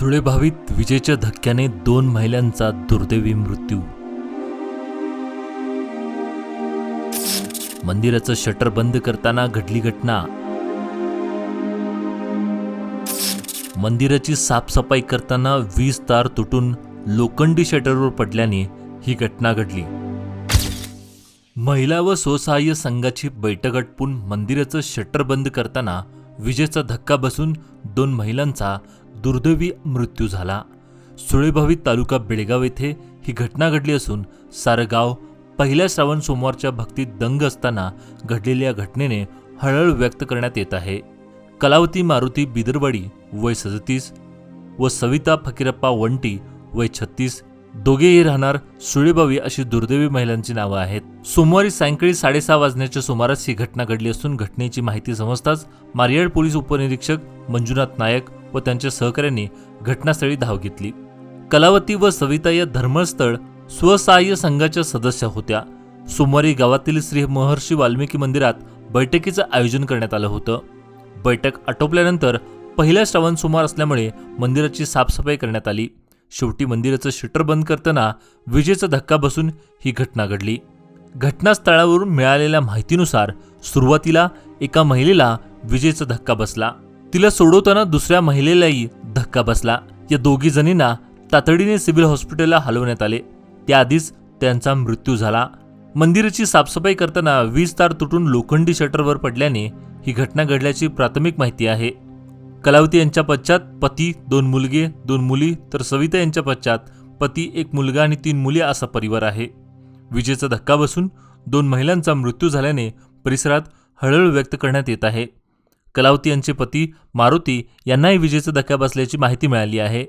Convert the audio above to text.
सुळेभावीत विजेच्या धक्क्याने दोन महिलांचा दुर्दैवी मृत्यू. मंदिराचं शटर बंद करताना घडली घटना. मंदिराची साफसफाई करताना वीज तार तुटून लोखंडी शटरवर पडल्याने ही घटना घडली. महिला व स्वसहाय्य संघाची बैठक आटपून मंदिराचं शटर बंद करताना विजेचा धक्का बसून दोन महिलांचा दुर्दैवी मृत्यू झाला. सुळेभावी तालुका बेळगाव येथे ही घटना घडली असून सारं गाव पहिल्या श्रावण सोमवारच्या भक्तीत दंग असताना घडलेल्या घटनेने हळहळ व्यक्त करण्यात येत आहे. कलावती मारुती बिदरवाडी वय सदतीस व सविता फकीरप्पा वंटी वय छत्तीस दोघेही राहणार सुळेबावी अशी दुर्दैवी महिलांची नावं आहेत. सोमवारी सायंकाळी साडेसहा वाजण्याच्या सुमारास ही घटना घडली असून घटनेची माहिती समजताच मारियाड पोलीस उपनिरीक्षक मंजुनाथ नायक व त्यांच्या सहकाऱ्यांनी घटनास्थळी धाव घेतली. कलावती व सविता या धर्मस्थळ स्वसहाय्य संघाच्या सदस्य होत्या. सोमवारी गावातील श्री महर्षी वाल्मिकी मंदिरात बैठकीचं आयोजन करण्यात आलं होतं. बैठक आटोपल्यानंतर पहिल्या श्रावण सोमवार असल्यामुळे मंदिराची साफसफाई करण्यात आली. शेवटी मंदिराचं शटर बंद करताना विजेचा धक्का बसून ही घटना घडली. घटनास्थळावरून मिळालेल्या माहितीनुसार सुरुवातीला एका महिलेला विजेचा धक्का बसला. तिला सोडवताना दुसऱ्या महिलेलाही धक्का बसला. या दोघी जणींना तातडीने सिव्हिल हॉस्पिटलला हलवण्यात आले. त्याआधीच त्यांचा मृत्यू झाला. मंदिराची साफसफाई करताना वीज तार तुटून लोखंडी शटरवर पडल्याने ही घटना घडल्याची प्राथमिक माहिती आहे. कलावती यांच्या पश्चात पती दोन मुलगे दोन मुली तर सविता यांच्या पश्चात पती एक मुलगा आणि तीन मुली असा परिवार आहे. विजेचा धक्का बसून दोन महिलांचा मृत्यू झाल्याने परिसरात हळहळ व्यक्त करण्यात येत आहे. कलावती यांचे पती मारुती यांनाही विजेचा धक्का बसल्याची माहिती मिळाली आहे.